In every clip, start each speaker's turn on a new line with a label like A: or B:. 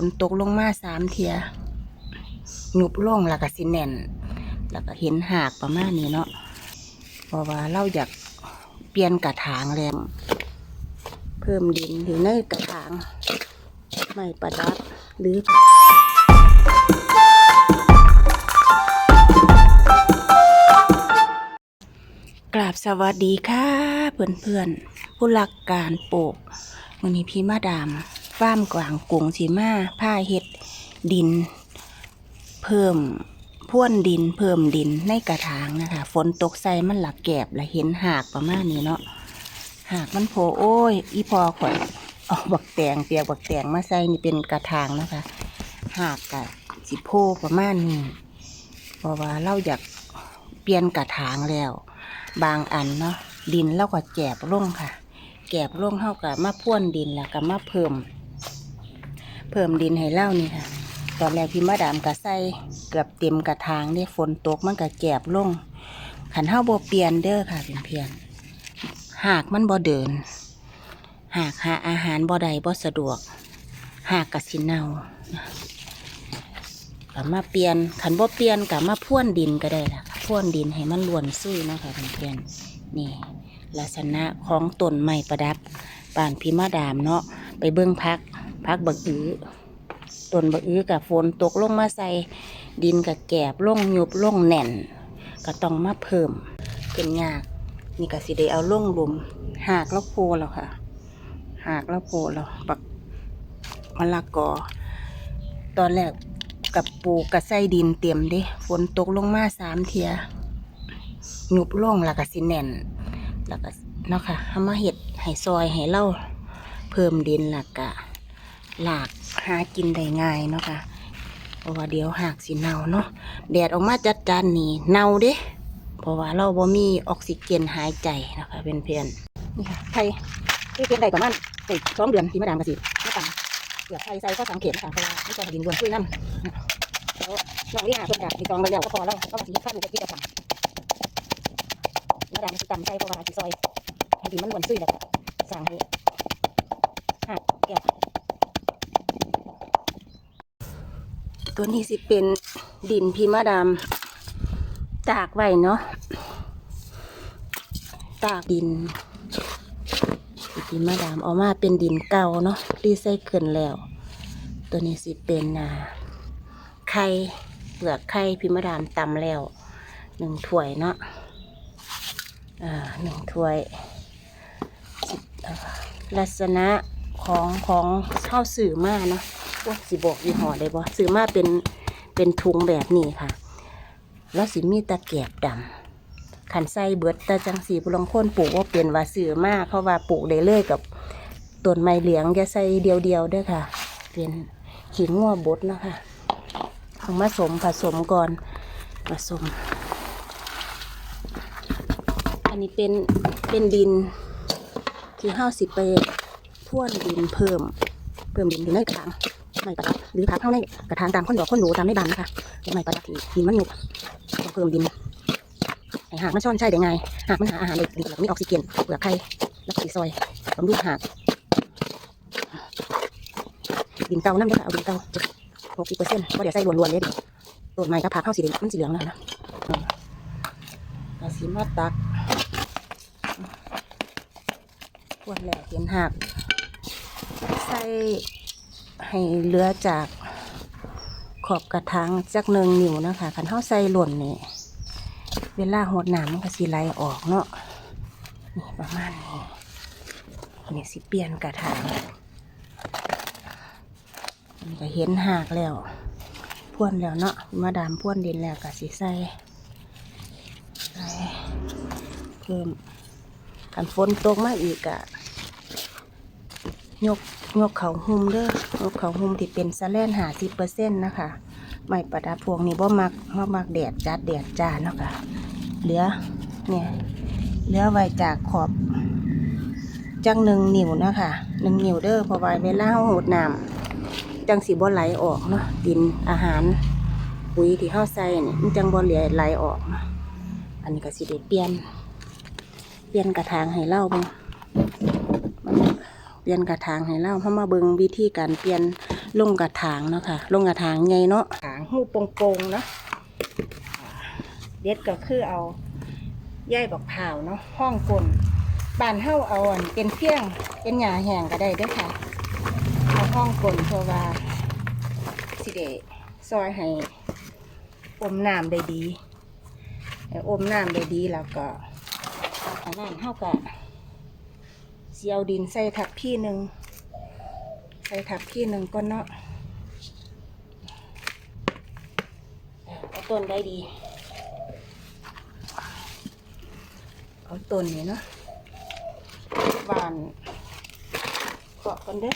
A: ฝนตกลงมาสามเทียหยุบลงแล้วก็สิแน่น แล้วก็เห็นหากประมาณนี้เนาะเพราะว่าเราอยากเปลี่ยนกระถางแรงเพิ่มดินอยู่ในกระถางไม่ประดับหรือกราบสวัสดีค่ะ เพื่อนๆผู้รักการปลูกวันนี้พี่มาดาม ฟ้าร์มกวางกุงสีมาผ้าเห็ดดิน เพิ่มพ่วนดินเพิ่มดินในกระถางนะคะ ฝนตกใส่มันหลักแกบและเห็นหากประมาณนี้เนาะหากมันโผล่โอ้ย อีพอข่อยเอาบักแตงเปียกบักแตงมาใส่นี่เป็นกระถางนะคะ หากกะสิโพประมาณนี้เพราะว่าเราอยากเปลี่ยนกระถางแล้ว บางอันเนาะดินเราก็แกบลงค่ะ แกบลงเท่ากับมาพ่วนดินแล้วก็มาเพิ่ม เพิ่มดินให้เล่านี่ค่ะ ตอนแรกพี่มาดามก็ใส่เกือบเต็มกระถางเนี่ยฝนตกมันก็แกบลง ขันเท่าโบเปลี่ยนเด้อค่ะเพียนๆหากมันบ่เดิน หากหาอาหารบ่ใดบ่สะดวก หากกะสินเนาก็มาเปลี่ยนขันบ่เปลี่ยนกับมาพ่วนดินก็ได้ล่ะพ่วนดินให้มันล้วนซุยนะคะเพื่อนๆนี่ ลักษณะของต้นไม้ประดับป่านพิมาดามเนาะไปเบิ้องพัก พักบักอื้อต้นบักอื้อกับฝนตกลงมาใส่ดินกับแกบลงยุบลงแน่น ก็ต้องมาเพิ่มเป็นยากนี่ก็สิได้เอาลงหลุมหากแล้วโพแล้วค่ะ หากแล้วโพแล้วบักมะละกอ ตอนแรกกับปูกกับใส่ดินเต็มเด้ฝนตกลงมาสามเทียหยุบล่องแล้วก็สิแน่น แล้วก็เนาะค่ะเอามาเห็ดให้ซอยให้เล่าเพิ่มดินแล้วก็ หลากหากินได้ง่ายเนาะค่ะเพราะว่าเดี๋ยวหากสิเน่าเนาะแดดออกมาจัดจานนี่เน่าเด้เพราะว่าเราบ่มีออกซิเจนหายใจนะคะเพื่อนๆนี่ค่ะไทยที่เป็นได้ประมาณใส่สองเดือนที่มาดามกระสิไม่ต่างเกือบไทยใส่ก็สังเกตนะคะเพราะว่าไม่ใช่ดินรวนช่วยน้ำแล้วน้องนี่หาเพิ่นกะมีกองไปแล้วก็พอแล้วก็มาสิขั้นก็คิดจะทำมาดามสิตำใส่เพราะว่าสิซอยให้ดีมันวนซุยแล้วก็สั่งให้หักแกะ ตัวนี้สิเป็นดินพีมาดามตากไว้เนาะตากดินพีมาดามเอามาเป็นดินเก่าเนาะรีไซเคิลแล้ว ตัวนี้สิเป็นอ่าไข่เปลือกไข่พีมาดามตำแล้วหนึ่งถ้วยเนาะอ่าหนึ่งถ้วยลักษณะของของข้าวสื่อมาเนาะ ว่าสิบอกยี่ห้อได้บ่สื่อมาเป็นเป็นถุงแบบนี้ค่ะ แล้วสิมีตะแกบดำขันไส้เบิดต่จังสีบุลองคนปลูกว่าเป็นว่าสื่อมาเพราะว่าปลูกได้เลยกับต้นไม้เหลียงจะใส่เดียวเด้วยค่ะ เป็นขิงงัวบดนะคะเอามาสมผสมก่อนผสม อันนี้เป็นเป็นดินที่ห้าสิบไปพ่วนดินเพิ่ม เพิ่มดินในกระถาง ไม่ประดับหรือพักเข้าในกระถางตามข้นดอกข้นหนูตามในบานนะคะแต่ไม่ประดับที่ดินมันหยุบต้องเพิ่มดินไอหากมันช่อนใช่ได้ไงหากมันหาอาหารได้ดีแล้วมีออกซิเจนเปลือกไข่แล้วก็สีซอยบำรุงหากดินเก่านั่นเด้อค่ะเอาดินเก่าหกสิบเปอร์เซ็นต์ว่าเดี๋ยวใส่ล้วนๆเลยดิต้นไม้ก็พักเข้าสีเหลืองมันสีเหลืองแล้วนะอืมก็สีมาตักพวดแหล้วเห็นหักใส่ ให้เหลือจากขอบกระถางจักหนึ่งนิ้วนะคะคันเท้าใส่หล่นนี่เวลาหดหน้ำมันก็สีไหลออกเนาะนี่ประมาณนี้นี่สิเปลี่ยนกระถางนี่ก็เห็นหักแล้วพ่วนแล้วเนาะมาดามพ่วนดินแล้วก็สิใส่ใส่เพิ่มขันฝนตกมาอีกอะยก ยกเขาหุมเด้อยกเขาหุมที่เป็นสะแลนหาสิบเปอร์เซ็นต์นะคะไม่ประดับพวงนี้บ่มักบ่มักแดดจัดแดดจ้าเนาะค่ะเหลือเนี่ยเหลือไว้จากขอบจังหนึ่งนิ้วนะคะหนึ่งนิ้วเด้อพอไว้เวลาหดน้ำจังสีบ่ไหลออกเนาะดินอาหารปุ๋ยที่เฮาใส่นี่มันจังบ่เหลือไหลออก อันนี้ก็สิได้เปลี่ยน เปลี่ยนกระถางให้เล่าบ้าง ปลี่ยนกระถางให้เล่าเพราะมาเบิงวิธีการเปลี่ยนลงกระถางเนาะค่ะลงกระถางใหญ่เนาะถางหูโป่งๆเนาะเด็ดก็คือเอาย่ายบักพร้าวเนาะห้องกลนบานเฮาเอาอันเป็นเพียงเป็นหญ้าแห้งก็ได้ด้วยค่ะเอาห้องกลนเพราะว่าสิเดซอยให้อมน้ำได้ดีอ้อมน้ำได้ดีแล้วก็อันนั้นเฮาก็ เสียวดินใส่ถักพี่หนึ่งใส่ถักพี่หนึ่งก้นเนาะเอาต้นได้ดี เอาต้นนี่เนาะบานเคาะกันเด้อ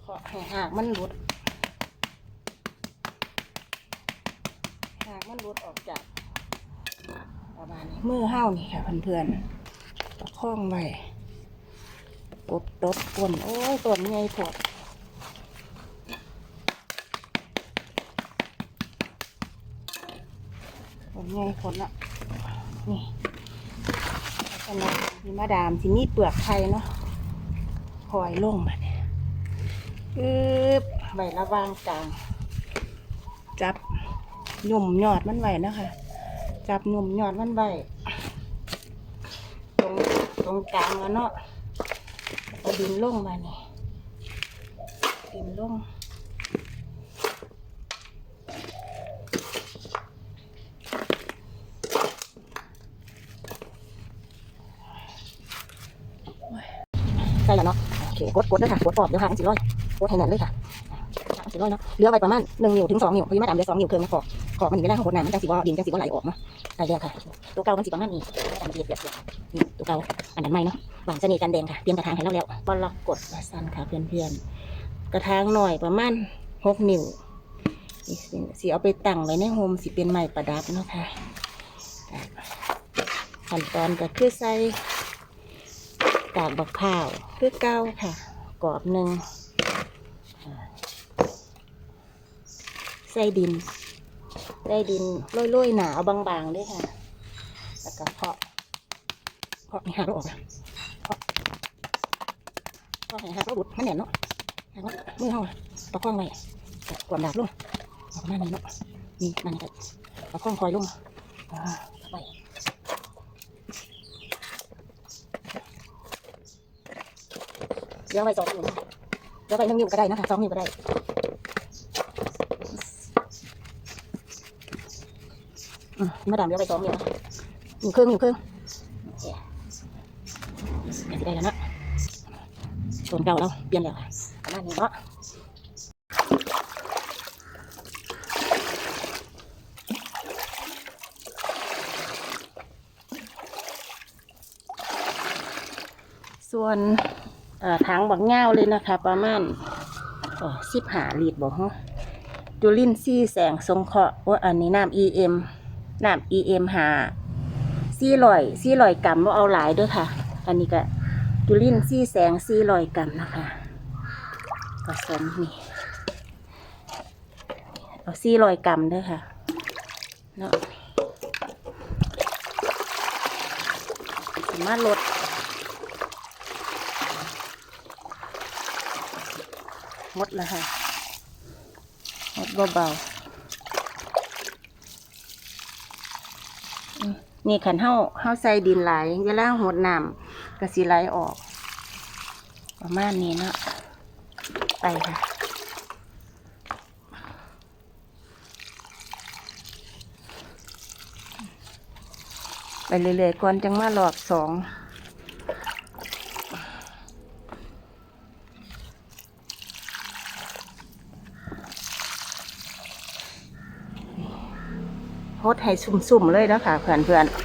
A: เคาะให้หากมันหลุดหากมันหลุดออกจาก ประมาณนี้มือเห้านี่ค่ะเพื่อนๆประคองไว้กบตบกลนโอ้ยต้นใหญ่พอดต้นใหญ่พอดละนี่ขนาดมีมาดามที่นี่เปลือกไข่เนาะคอยลงมาเนี่ยอึบใบระวางกลางจับหยุ่มยอดมันไว้นะคะ จับหยุ่มยอดมันไว้ตรงตรงกลางแล้วเนาะเอาดินลงมานี่ดินลงใช่แล้วเนาะโอเคกดกดด้วยค่ะกดปอบเดี๋ยวหางสิร้อยกดให้แน่นเลยค่ะสิร้อยเนาะเหลือไว้ประมาณหนึ่งนิ้วถึงสองนิ้วพอดีมาดามเหลือสองนิ้วเคิงนะขอบขอบมันอยู่ในล่างของกดน้ำมันจังสิว่าดินจังสิว่าไหลออกเนาะ ใช่แล้วค่ะตัวเก่ามันสิประมาณนี้แต่มันเปรียบเทียบนี่ตัวเก่าอันนั้นไม่เนาะหวานเสน่ห์กันแดงค่ะเตรียมกระถางให้เราแล้วบอลล็อกกดสั้นค่ะเพื่อนๆกระถางหน่อยประมาณหกนิ้วนี่เอาไปตั้งไว้ในโฮมสิเป็นไม้ประดับเนาะค่ะอะขั้นตอนก็คือใส่กากบักพร้าวคือเก้าค่ะกรอบหนึ่งใส่ดิน ใส่ดินโรยๆหนาเอาบางๆด้วยค่ะ แล้วก็เคาะเพาะไม่หักออกเพาะเพาะให้หักเราบุดมันแน่นเนาะหักมือเฮาอะประคองไว้กวาดาบลงเอาประมาณนี้เนาะนี่มันก็ประคองคอยลงอ่าไว้เดี๋ยวไว้สองนิ้วเดี๋ยวไว้หนึ่งนิ้วก็ได้นะคะสองนิ้วก็ได้ มาดามเดี๋ยวไว้สองนิ้วนะนิ้วครึ่งนิ้วครึ่งสิได้แล้วเนาะชนเก่าเราเปลี่ยนแล้วประมาณนี้เนาะส่วนถังบักเง่าเลยนะคะ ประมาณสิบหาลิตรบอกฮะจูลินซี่แสงสงเคราะห์ว่าอันนี้น้ำ EM น้ำ EM หาซี่ลอยซี่ลอยกรัมว่าเอาหลายด้วยค่ะ อันนี้ก็จุลินซี่แสงซี่ลอยกรัมนะคะผสมนี่เอาซี่ลอยกรัมด้วยค่ะเนาะสามารถลดหมดแล้วค่ะหมดเบาๆอืม นี่ขันเฮาเฮาใส่ดินไหลเวลาหดน้ำก็สิไหลออก ประมาณนี้เนาะไปค่ะไปเรื่อยๆก่อนจังมาหลอกสอง โฮดให้สุ่มๆเลยนะคะเพื่อนๆ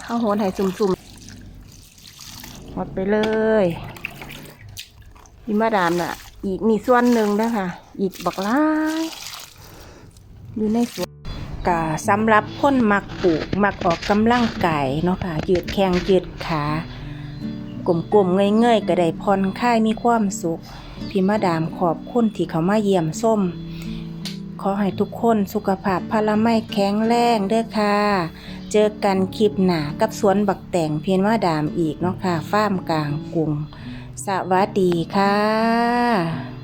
A: เข้าวโฮดให้สุ่มๆหมดไปเลยพี่มาดามน่ะ อีกมีส่วนหนึ่งนะคะ อีกบักล้ายอยู่ในสวนกาสำหรับคนมักปลูกมักออกกำลังกายเนาะค่ะยืดแข้งยืดขากลมๆเงยๆก็ได้ผ่อนคลายมีความสุขพี่มาดามขอบคุณที่เขามาเยี่ยมส้ม ขอให้ทุกคนสุขภาพพละไม่แข็งแรงเด้อค่ะ เจอกันคลิปหนากับสวนบักแต่งเพียนว่าดามอีกเนาะค่ะฟ้ามกลางกรุงสวัสดีค่ะ